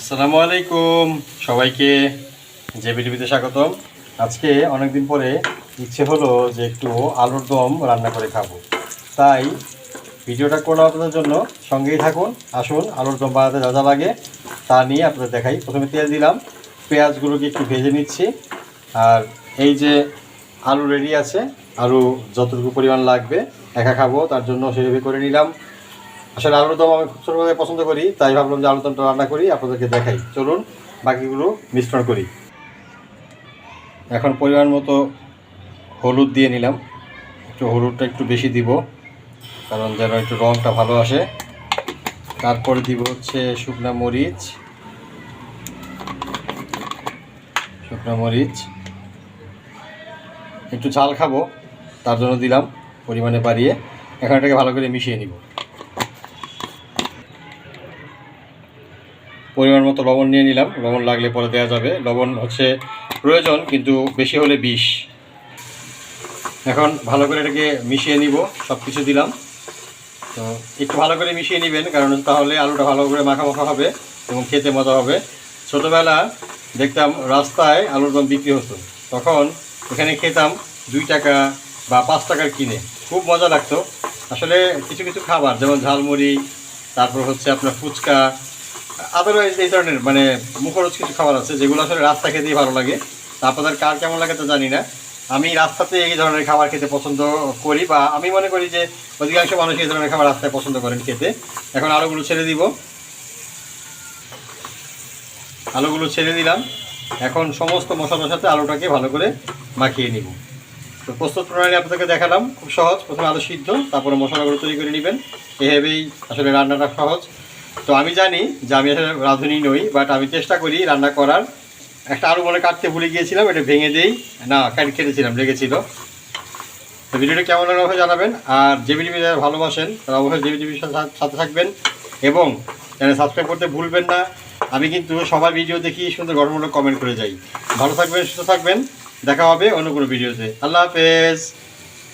আসসালামু আলাইকুম। সবাইকে জেবি টিভিতে স্বাগতম। আজকে অনেকদিন পরে ইচ্ছে হলো যে একটু আলুর দম রান্না করে খাব। তাই ভিডিওটা করলাম আপনাদের জন্য। সঙ্গেই থাকুন, আসুন, আলুর দম বানাতে যা যা লাগে তা নিয়ে আপনাদের দেখাই। প্রথমে তেল দিলাম। পেঁয়াজগুলোকে একটু ভেজে নিচ্ছি। আর এই যে আলু রেডি আছে, আলু যতটুকু পরিমাণ লাগবে, একা খাব, তার জন্য সেভাবে করে নিলাম। আসলে আলুর দম আমি খুব ছোটোভাবে পছন্দ করি, তাই ভাবলাম যে আলুর দমটা রান্না করি, আপনাদেরকে দেখাই। চলুন, বাকিগুলো মিশ্রণ করি। এখন পরিমাণ মতো হলুদ দিয়ে নিলাম। একটু হলুদটা একটু বেশি দিব, কারণ যেন একটু রঙটা ভালো আসে। তারপরে দিব হচ্ছে শুকনা মরিচ। শুকনা মরিচ। একটু ঝাল খাব, তার জন্য দিলাম, পরিমাণে বাড়িয়ে। এখন এটাকে ভালো করে মিশিয়ে নিব। পরিমাণ মতো লবণ নিয়ে নিলাম। লবণ লাগলে পরে দেওয়া যাবে। লবণ হচ্ছে প্রয়োজন, কিন্তু বেশি হলে বিষ। এখন ভালো করে এটাকে মিশিয়ে নিব সব কিছু দিলাম। তো একটু ভালো করে মিশিয়ে নেবেন, কারণ তাহলে আলুটা ভালো করে মাখা মাখা হবে এবং খেতে মজা হবে। ছোটোবেলা দেখতাম রাস্তায় আলুর দম বিক্রি হতো। তখন এখানে খেতাম দুই টাকা বা পাঁচ টাকার কিনে। খুব মজা লাগতো। আসলে কিছু কিছু খাবার, যেমন ঝালমুড়ি, তারপর হচ্ছে আপনার ফুচকা আদারওয়াইজ এই ধরনের মানে মুখরোচ কিছু খাবার আছে, যেগুলো আসলে রাস্তা খেতেই ভালো লাগে। তা আপনাদের কার কেমন লাগে তো জানি না। আমি রাস্তাতে এই ধরনের খাবার খেতে পছন্দ করি বা আমি মনে করি যে অধিকাংশ মানুষ এই ধরনের খাবার রাস্তায় পছন্দ করেন খেতে। এখন আলুগুলো ছেড়ে দিব। আলুগুলো ছেড়ে দিলাম। এখন সমস্ত মশলার সাথে আলুটাকে ভালো করে মাখিয়ে নিব। তো প্রস্তুত প্রণালী আপনাদেরকে দেখালাম। খুব সহজ। প্রথমে আলু সিদ্ধ, তারপরে মশলাগুলো তৈরি করে নেবেন। এভাবেই আসলে রান্নাটা সহজ। তো আমি জানি যে আমি আসলে রাঁধুনি নই বাট আমি চেষ্টা করি রান্না করার। একটা আলু মনে কাটতে ভুলে গিয়েছিলাম, এটা ভেঙে দেই। না, কাটি কেটেছিলাম, লেগেছিল। তো ভিডিওটা কেমন লাগল জানাবেন, আর জেবি টিভি যারা ভালোবাসেন, তারা অবশ্যই জেবি টিভির সাথে থাকবেন, এবং চ্যানেল সাবস্ক্রাইব করতে ভুলবেন না, আমি কিন্তু সবার ভিডিও দেখি, সুন্দর গঠনমূলক কমেন্ট করে যাই। ভালো থাকবেন, সুস্থ থাকবেন, দেখা হবে অন্য কোনো ভিডিওতে। আল্লাহ হাফেজ।